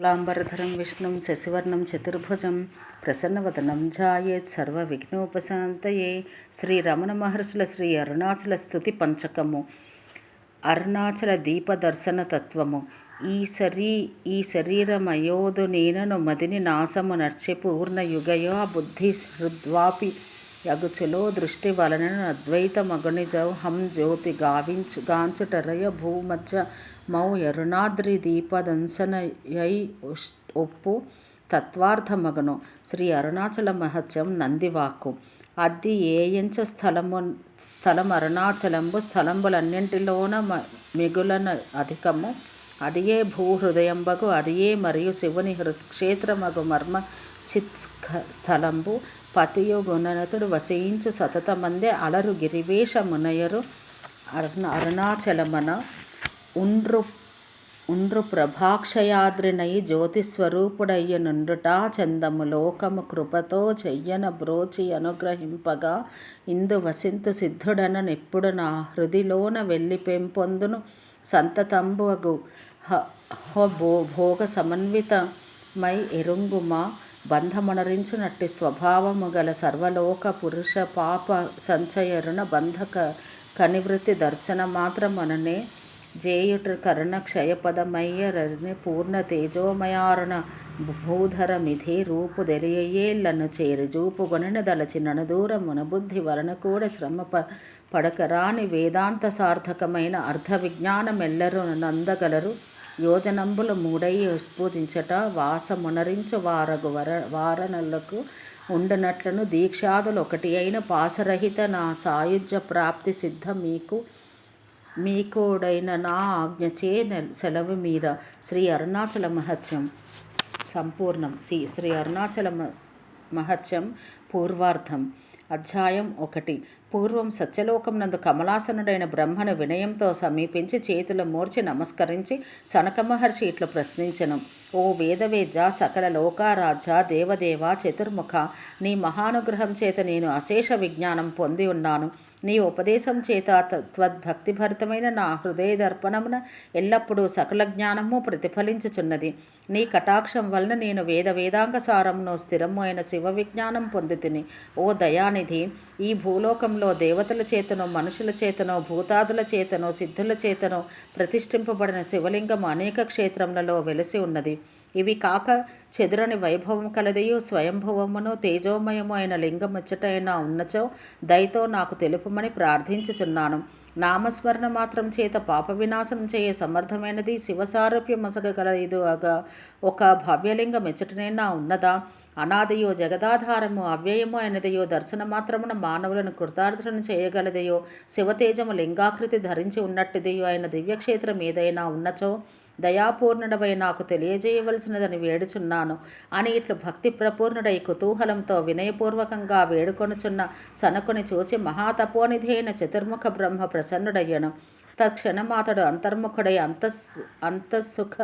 శుక్లాంబరధరం విష్ణుం శశివర్ణం చతుర్భుజం ప్రసన్నవదనం ఝాయేత్ సర్వవిఘ్నోపశాంతయే శ్రీ రమణ మహర్షుల శ్రీ అరుణాచల స్థుతి పంచకము అరుణాచల దీపదర్శన తత్వము ఈ శరీ ఈ శరీరమయోధు నేనను మదిని నాశము నర్చె పూర్ణయుగయో బుద్ధి హృద్వాపి యగుచులో దృష్టి వలన అద్వైత మగునిజౌ హం జ్యోతి గావించు గాంచుటరయ భూమధ్య మౌ యరుణాద్రి దీపదంశనయై ఒప్పు తత్వార్థమగను శ్రీ అరుణాచల మహత్యం నందివాక్కు. అద్ది ఏయంచ స్థలము స్థలం అరుణాచలంబు స్థలంబులన్నింటిలోన మిగులన అధికము. అదియే భూహృదయంబగు అదియే మరియు శివుని క్షేత్రమగు మర్మ చిత్ స్థలంబు. పతియు గుణనతుడు వసించు సతతమందే అలరు గిరివేషమునయరు అరుణ అరుణాచలమన ఉండ్రు ఉండ్రు ప్రభాక్షయాద్రినై జ్యోతిస్వరూపుడయ్య నుండుటా చందము లోకము కృపతో చెయ్యన బ్రోచి అనుగ్రహింపగా ఇందు వసింతు సిద్ధుడన నిప్పుడు నా హృదిలోన వెళ్ళి పెంపొందును సంతతంబుగు భో భోగ సమన్వితమై ఎరుంగుమా బంధమునరించునట్టి స్వభావము గల సర్వలోక పురుష పాప సంచయరుణ బంధక కనివృత్తి దర్శన మాత్రమననే జేయుట కరుణ క్షయపదమయ్యరని పూర్ణ తేజోమయారుణ భూధర మిథి రూపు తెలియేళ్ళను చేరి జూపు దలచినను దూరమున బుద్ధి వలన కూడా శ్రమ ప పడకరాని వేదాంత సార్థకమైన అర్ధ విజ్ఞానమెల్లరు నందగలరు. యోజనంబులు మూడై ఉద్బోధించట వాసమునరించు వారగు వర వారణలకు ఉండనట్లను దీక్షాదులు ఒకటి అయిన పాసరహిత నా సాయుధ్య ప్రాప్తి సిద్ధ మీకు మీకోడైన నా ఆజ్ఞచే సెలవు మీర. శ్రీ అరుణాచల మహత్యం సంపూర్ణం. శ్రీ శ్రీ అరుణాచల మహత్యం పూర్వార్థం అధ్యాయం ఒకటి. పూర్వం సత్యలోకం నందు కమలాసనుడైన బ్రహ్మను వినయంతో సమీపించి చేతులు మూర్చి నమస్కరించి సనక మహర్షి ఇట్లు ప్రశ్నించను. ఓ వేదవేద్య సకల లోకారాజ దేవదేవ చతుర్ముఖ నీ మహానుగ్రహం చేత నేను అశేష విజ్ఞానం పొంది ఉన్నాను. నీ ఉపదేశం చేత త్వద్భక్తిభరితమైన నా హృదయ దర్పణమున ఎల్లప్పుడూ సకల జ్ఞానము ప్రతిఫలించుచున్నది. నీ కటాక్షం వలన నేను వేద వేదాంగ సారమును స్థిరమైన శివ విజ్ఞానం పొందితిని. ఓ దయానిధి ఈ భూలోకంలో దేవతల చేతనో మనుషుల చేతనో భూతాదుల చేతనో సిద్ధుల చేతనో ప్రతిష్ఠింపబడిన శివలింగం అనేక క్షేత్రములలో వెలసి ఉన్నది. ఇవి కాక చెదురని వైభవం కలదయో స్వయంభవమును తేజోమయము అయిన లింగముచ్చటైనా ఉన్నచో దయతో నాకు తెలుపమని ప్రార్థించుచున్నాను. నామస్మరణ మాత్రం చేత పాప వినాశనం చేయ సమర్థమైనది శివసారూప్య మసగల అగా ఒక భవ్యలింగం ఎచ్చటనైనా ఉన్నదా? అనాదయో జగదాధారము అవ్యయము అయినదయో దర్శన మాత్రమున మానవులను కృతార్థులను చేయగలదయో శివతేజము లింగాకృతి ధరించి ఉన్నట్టుదయో అయిన దివ్యక్షేత్రం ఏదైనా ఉన్నచో దయాపూర్ణుడవై నాకు తెలియజేయవలసినదని వేడుచున్నాను. అని ఇట్లు భక్తి ప్రపూర్ణుడై కుతూహలంతో వినయపూర్వకంగా వేడుకొనుచున్న సనకుని చూచి మహాతపోనిధి అయిన చతుర్ముఖ బ్రహ్మ ప్రసన్నుడయ్యను. తక్షణమాతడు అంతర్ముఖుడై అంతస్ అంతఃసుఖ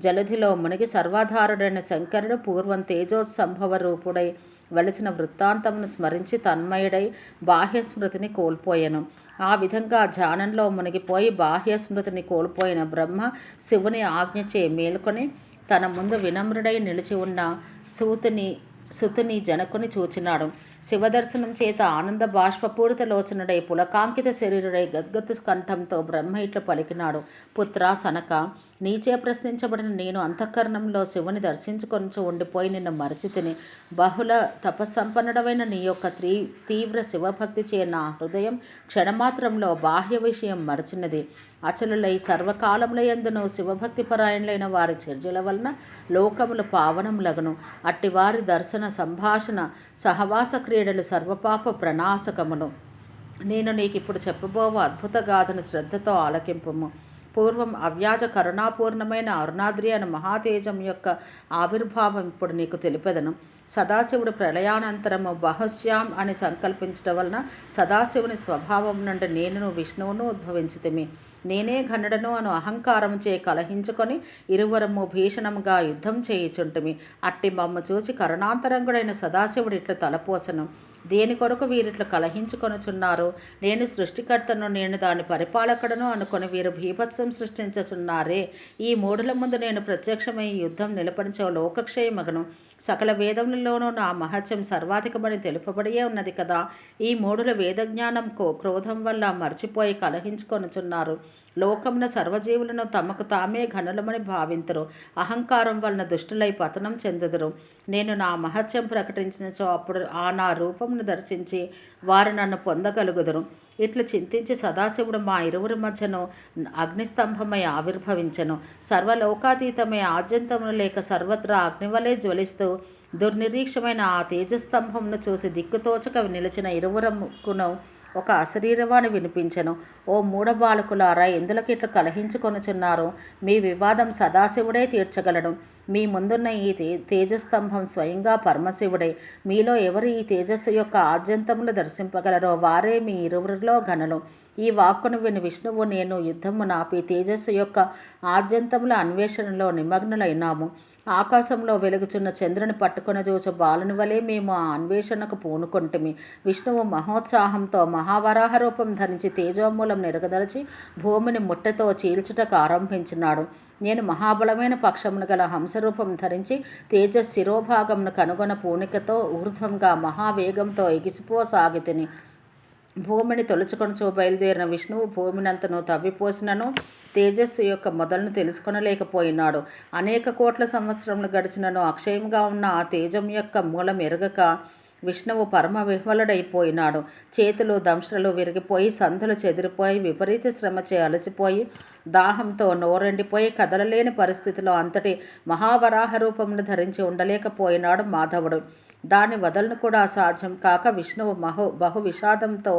జలధిలో మునిగి సర్వాధారుడైన శంకరుడు పూర్వం తేజోత్సంభవ రూపుడై వలసిన వృత్తాంతమును స్మరించి తన్మయుడై బాహ్య స్మృతిని కోల్పోయాను. ఆ విధంగా ధ్యానంలో మునిగిపోయి బాహ్య స్మృతిని కోల్పోయిన బ్రహ్మ శివుని ఆజ్ఞచే మేలుకొని తన ముందు వినమ్రుడై నిలిచి ఉన్న సూతిని సుతుని జనకుని చూచినాడు. శివదర్శనం చేత ఆనంద బాష్పపూరిత లోచనుడై పులకాంకిత శరీరుడై గద్గత్ కంఠంతో బ్రహ్మ ఇట్లు పలికినాడు. పుత్ర సనక నీచే ప్రశ్నించబడిన నేను అంతఃకరణంలో శివుని దర్శించుకొని ఉండిపోయి నిన్ను మరచితిని. బహుళ తపస్సంపన్నుడవైన నీ యొక్క త్రీ తీవ్ర శివభక్తి చే నా హృదయం క్షణమాత్రంలో బాహ్య విషయం మరచినది. అచలులై సర్వకాలములయందును శివభక్తి పరాయణులైన వారి చర్యల వలన లోకములు అట్టి అట్టివారి దర్శనం సంభాషణ సహవాస క్రీడలు సర్వపాప ప్రణాశకములు నేను నీకు ఇప్పుడు చెప్పబోవ అద్భుత గాథను శ్రద్ధతో ఆలకింపము. పూర్వం అవ్యాజ కరుణాపూర్ణమైన అరుణాద్రి అనే మహాతేజం యొక్క ఆవిర్భావం ఇప్పుడు నీకు తెలిపెదను. సదాశివుడు ప్రళయానంతరము బహుశ్యాం అని సంకల్పించడం వలన సదాశివుని స్వభావం నుండి నేను విష్ణువును ఉద్భవించితిమి. నేనే ఘనుడను అను అహంకారం చే కలహించుకొని ఇరువరము భీషణముగా యుద్ధం చేయుచుంటుమి. అట్టి మమ్మ చూచి కరుణాంతరంగుడైన సదాశివుడు ఇట్లు తలపోసను. దేని కొరకు వీరిట్లు కలహించుకొనుచున్నారు? నేను సృష్టికర్తను నేను దాని పరిపాలకుడను అనుకొని వీరు భీభత్సం సృష్టించుచున్నారే. ఈ మూడుల ముందు నేను ప్రత్యక్షమై యుద్ధం నిలపడించే లోకక్షయమగను సకల వేదములలోనూ నా మహత్యం సర్వాధికమని తెలుపబడియే ఉన్నది కదా. ఈ మూడుల వేదజ్ఞానం క్రోధం వల్ల మర్చిపోయి కలహించుకొనుచున్నారు. లోకమున సర్వజీవులను తమకు తామే ఘనులమని భావింతరు. అహంకారం వలన దుష్టులై పతనం చెందుదురు. నేను నా మహత్యం ప్రకటించినచో అప్పుడు ఆ నా రూపమును దర్శించి వారు నన్ను పొందగలుగుదురు. ఇట్లు చింతించి సదాశివుడు మా ఇరువురి మధ్యను అగ్నిస్తంభమై ఆవిర్భవించను. సర్వలోకాతీతమై ఆద్యంతమును లేక సర్వత్రా అగ్నివలే జ్వలిస్తూ దుర్నిరీక్షమైన ఆ తేజస్తంభంను చూసి దిక్కుతోచక నిలిచిన ఇరువురముకును ఒక అశరీరవాణి వినిపించెను. ఓ మూఢబాలకులారా ఎందులకు ఇట్లా కలహించుకొనుచున్నారు? మీ వివాదం సదాశివుడే తీర్చగలడు. మీ ముందున్న ఈ తే తేజస్తంభం స్వయంగా పరమశివుడే. మీలో ఎవరు ఈ తేజస్సు యొక్క ఆద్యంతములు దర్శింపగలరో వారే మీ ఇరువురిలో ఘనలు. ఈ వాక్కును విని విష్ణువు నేను యుద్ధము నాపి తేజస్సు యొక్క ఆద్యంతముల అన్వేషణలో నిమగ్నులైనాము. ఆకాశంలో వెలుగుచున్న చంద్రుని పట్టుకుని బాలుని వలె మేము ఆ అన్వేషణకు పూనుకుంటుమి. విష్ణువు మహోత్సాహంతో మహావరాహ రూపం ధరించి తేజోమూలం నిరగదలిచి భూమిని ముట్టతో చీల్చుటకు ఆరంభించినాడు. నేను మహాబలమైన పక్షమును గల హంసరూపం ధరించి తేజ శిరోభాగంను కనుగొన పూనికతో ఊర్ధ్వంగా మహావేగంతో ఎగిసిపోసాగితిని. భూమిని తొలుచుకొనుచు బయలుదేరిన విష్ణువు భూమినంతను తవ్విపోసినను తేజస్సు యొక్క మొదలను తెలుసుకొనలేకపోయినాడు. అనేక కోట్ల సంవత్సరములు గడిచినను అక్షయంగా ఉన్న ఆ తేజం యొక్క మూలం ఎరగక విష్ణువు పరమ విహ్వలుడైపోయినాడు చేతులు దంశలు విరిగిపోయి సంధులు చెదిరిపోయి విపరీత శ్రమచే అలసిపోయి దాహంతో నోరెండిపోయి కదలలేని పరిస్థితిలో అంతటి మహావరాహ రూపమును ధరించి ఉండలేకపోయినాడు మాధవుడు. దాని వదలను కూడా సాధ్యం కాక విష్ణువు మహో బహు విషాదంతో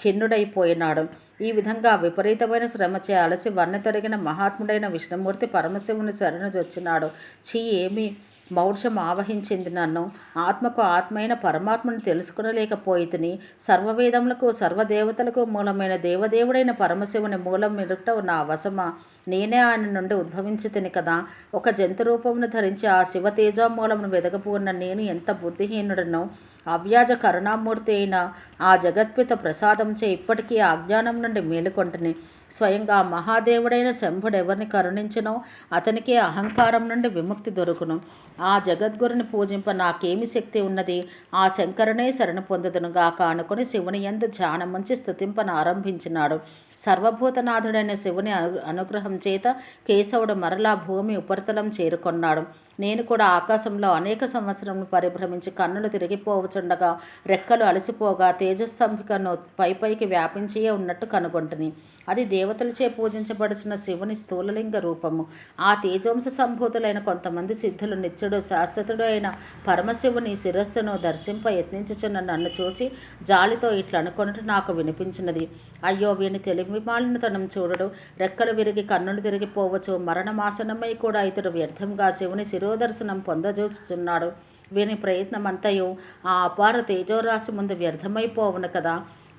ఖిన్నుడైపోయినాడు. ఈ విధంగా విపరీతమైన శ్రమచే అలసి వన్నె తొడిగిన మహాత్ముడైన విష్ణుమూర్తి పరమశివుని చరణజొచ్చినాడు చీ ఏమి? మౌఢ్యం ఆవహించింది నన్ను. ఆత్మకు ఆత్మైన పరమాత్మను తెలుసుకునలేకపోయితిని. సర్వవేదములకు సర్వదేవతలకు మూలమైన దేవదేవుడైన పరమశివుని మూలం మెరుట నా వశమ. నేనే ఆయన నుండి ఉద్భవించితిని కదా. ఒక జంతు రూపమును ధరించి ఆ శివ తేజోమూలమును వెదగపోన్న నేను ఎంత బుద్ధిహీనుడను. అవ్యాజ కరుణామూర్తి అయిన ఆ జగత్పిత ప్రసాదంచే ఇప్పటికీ అజ్ఞానం నుండి మేలుకొంటని. స్వయంగా మహాదేవుడైన శంభుడు ఎవరిని కరుణించినో అతనికే అహంకారం నుండి విముక్తి దొరుకును. ఆ జగద్గురుని పూజింప నాకేమి శక్తి ఉన్నది? ఆ శంకరునే శరణ పొందుదునుగాక అనుకుని శివుని ఎందు ధ్యానముంచి స్థుతింపను ఆరంభించినాడు. సర్వభూతనాథుడైన శివుని అనుగ్రహం చేత కేశవుడు మరలా భూమి ఉపరితలం చేరుకొన్నాడు. నేను కూడా ఆకాశంలో అనేక సంవత్సరములు పరిభ్రమించి కన్నులు తిరిగిపోవచుండగా రెక్కలు అలసిపోగా తేజస్తంభికను పై పైకి వ్యాపించియే ఉన్నట్టు కనుగొంటుని. అది దేవతలచే పూజించబడుచున్న శివుని స్థూలలింగ రూపము. ఆ తేజోంశ సంభూతులైన కొంతమంది సిద్ధులు నిత్యుడు శాశ్వతుడు అయిన పరమశివుని శిరస్సును దర్శింప యత్నించుచున్న నన్ను చూచి జాలితో ఇట్లా నాకు వినిపించినది. అయ్యో వీని తెలివిమాలినతనం చూడడు. రెక్కలు విరిగి కన్నులు తిరిగిపోవచ్చు మరణమాసనమై కూడా ఇతడు వ్యర్థంగా శివుని శిరోదర్శనం పొందజూచుచున్నాడు. వీని ప్రయత్నమంతయు ఆ అపార తేజోరాశి ముందు వ్యర్థమైపోవును కదా.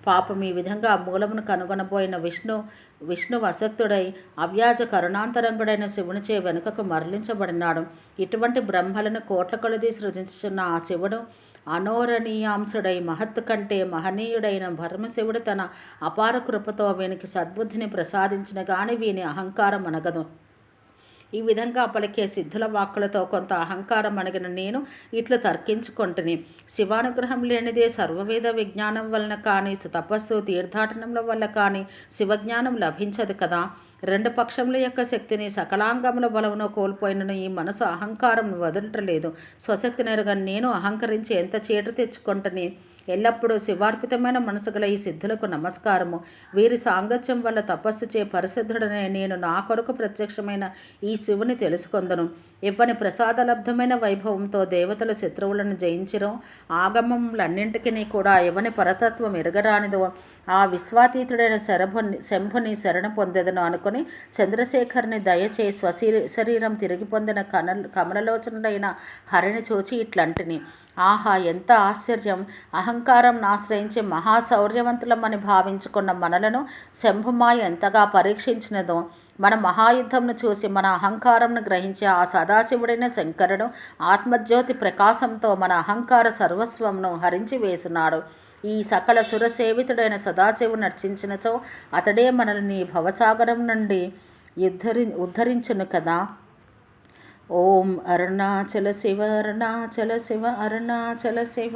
పాపం ఈ విధంగా మూలమును కనుగొనబోయిన విష్ణు విష్ణు అసక్తుడై అవ్యాజ కరుణాంతరంగుడైన శివునిచే వెనుకకు మరలించబడినాడు. ఇటువంటి బ్రహ్మలను కోట్ల కొలది సృజించుచున్న ఆ శివుడు అనోరణీయాంశుడై మహత్తు కంటే మహనీయుడైన పరమశివుడు తన అపార కృపతో వీనికి సద్బుద్ధిని ప్రసాదించిన గాని వీని అహంకారం అనగదు. ఈ విధంగా పలికే సిద్ధుల వాక్కులతో కొంత అహంకారం అణిగిన నేను ఇట్లు తర్కించుకుంటుని. శివానుగ్రహం లేనిదే సర్వవేద విజ్ఞానం వలన కానీ తపస్సు తీర్థాటనముల వల్ల కానీ శివజ్ఞానం లభించదు కదా. రెండు పక్షముల యొక్క శక్తిని సకలాంగముల బలమును కోల్పోయినను ఈ మనసు అహంకారం వదలటలేదు. స్వశక్తి నేరుగా నేను అహంకరించి ఎంత చీట తెచ్చుకుంటని ఎల్లప్పుడూ శివార్పితమైన మనసు గల ఈ సిద్ధులకు నమస్కారము. వీరి సాంగత్యం వల్ల తపస్సు చే పరిశుద్ధుడనే నేను నా కొరకు ప్రత్యక్షమైన ఈ శివుని తెలుసుకొందను. ఇవ్వని ప్రసాదలబ్ధమైన వైభవంతో దేవతల శత్రువులను జయించిరో ఆగమములన్నింటికీ కూడా ఇవ్వని పరతత్వం ఎరగరానిదో ఆ విశ్వాతీతుడైన శరభుని శంభుని శరణ పొందేదను అనుకుని చంద్రశేఖర్ని దయచే స్వశీ శరీరం తిరిగి పొందిన కన కమలలోచనుడైన హరిని చూచి ఇట్లంటిని. ఆహా ఎంత ఆశ్చర్యం! అహంకారం ఆశ్రయించి మహాశౌర్యవంతులమని భావించుకున్న మనలను శంభుమాయ ఎంతగా పరీక్షించినదో మన మహాయుద్ధంను చూసి మన అహంకారంను గ్రహించే ఆ సదాశివుడైన శంకరుడు ఆత్మజ్యోతి ప్రకాశంతో మన అహంకార సర్వస్వంను హరించి వేసినాడు. ఈ సకల సురసేవితుడైన సదాశివుడు నర్చించినచో అతడే మనల్ని భవసాగరం నుండి ఉద్ధరి ఉద్ధరించును కదా. ఓం అరుణాచల శివ అరుణాచల శివ అరుణాచల శివ.